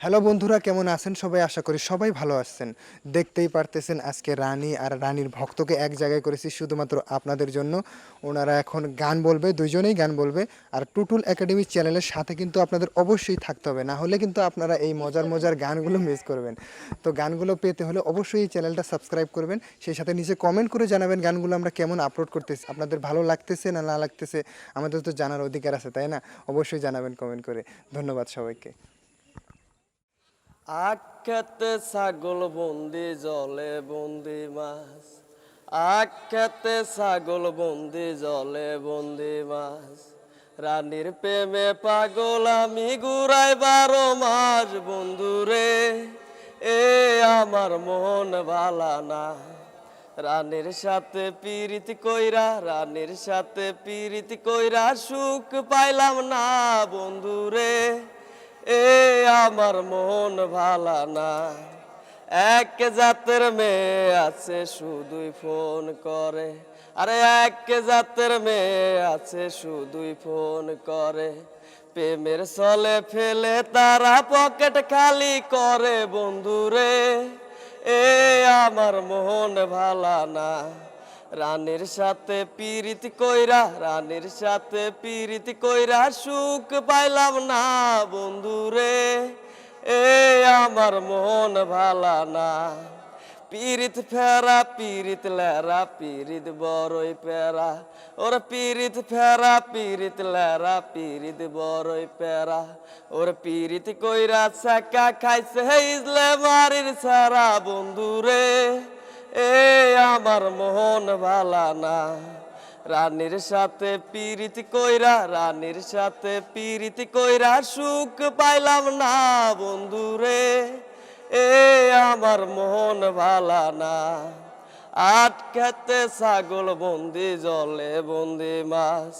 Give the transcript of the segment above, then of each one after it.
Hello বন্ধুরা, কেমন আছেন সবাই? আশা করি সবাই ভালো আছেন। দেখতেই পারতেছেন আজকে রানী আর রানীর ভক্তকে এক জায়গায় করেছি শুধুমাত্র আপনাদের জন্য। ওনারা এখন গান বলবে, দুইজনেই গান বলবে। আর টুটুল একাডেমি চ্যানেলের সাথে কিন্তু আপনাদের অবশ্যই থাকতে হবে। না হলে কিন্তু আপনারা এই মজার মজার গানগুলো মিস করবেন। তো গানগুলো পেতে হলে অবশ্যই এই চ্যানেলটা সাবস্ক্রাইব করবেন। সেই সাথে নিচে কমেন্ট করে জানাবেন গানগুলো আমরা কেমন আপলোড করতেছি। আপনাদের ভালো লাগতেছে না না লাগতেছে, আমাদের তো জানার অধিকার আছে, তাই না? অবশ্যই জানাবেন কমেন্ট করে। ধন্যবাদ সবাইকে। আখ্যাতে ছাগল বন্দি, জলে বন্দি মাছ। আখ্যাতে ছাগল বন্দি, জলে বন্দি মাছ। রানীর প্রেমে পাগল, আমি গুড়াই বারো মাস। বন্ধুরে এ আমার মন ভালা না। রানীর সাথে পিরিতি কইরা, রানীর সাথে পিরিতি কইরা সুখ পাইলাম না। বন্ধুরে এ আমার মন ভালা না এক জাতের মেয়ে আছে, শুধুই ফোন করে। আরে এক জাতের মেয়ে আছে, শুধুই ফোন করে। প্রেমের সলে ফেলে তারা পকেট খালি করে, বন্ধুরে। এ আমার মন ভালা না রানীর সাথে পিরিতি কইরা, রানীর সাথে পিরিতি কইরা সুখ পাইলাম না বন্ধুরে, এ আমার মন ভালা না। পিরিত ফেরা, পিরিত লেরা, পিরিত বড়ই পেরা ওর পিরিত ফেরা, পিরিত লেরা, পিরিত বড়ই পেরা ওর পিরিত কইরা চাকা খাইছে ইজলে মারির সারা বন্ধুরে, এ আমার মোহন ভালা না। রানীর সাথে পিরিতি কইরা, রানীর সাথে পিরিতি কইরা সুখ পাইলাম না বন্ধুরে এ আমার মোহন ভালা না। আট খেতে ছাগল, বন্দি জলে বন্দি মাছ।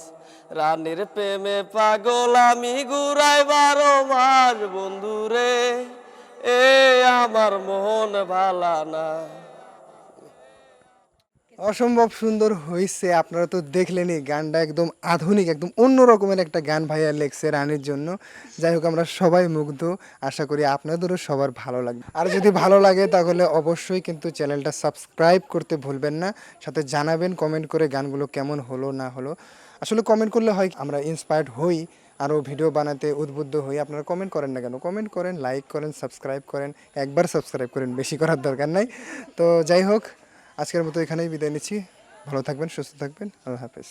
রানীর প্রেমে পাগল, আমি ঘুরাই বারো মাস বন্ধুরে এ আমার মোহন ভালা না। অসম্ভব সুন্দর হয়েছে আপনারা তো দেখলেনই, গানটা একদম আধুনিক, একদম অন্য রকমের একটা গান ভাইয়া লেখছে রানীর জন্য। যাই হোক, আমরা সবাই মুগ্ধ, আশা করি আপনাদেরও সবার ভালো লাগবে। আর যদি ভালো লাগে, তাহলে অবশ্যই কিন্তু চ্যানেলটা সাবস্ক্রাইব করতে ভুলবেন না, সাথে জানাবেন, কমেন্ট করে গানগুলো কেমন হলো, না হলো। আসলে কমেন্ট করলে হয়, আমরা ইন্সপায়ার্ড হই আরও ভিডিও বানাতে উদ্বুদ্ধ হই, আপনারা কমেন্ট করেন না কেন? কমেন্ট করেন লাইক করেন, সাবস্ক্রাইব করেন, একবার সাবস্ক্রাইব করেন, বেশি করার দরকার নাই। তো যাই হোক আজকের মতো এখানেই বিদায় নিচ্ছি। ভালো থাকবেন সুস্থ থাকবেন। আল্লাহ হাফেজ।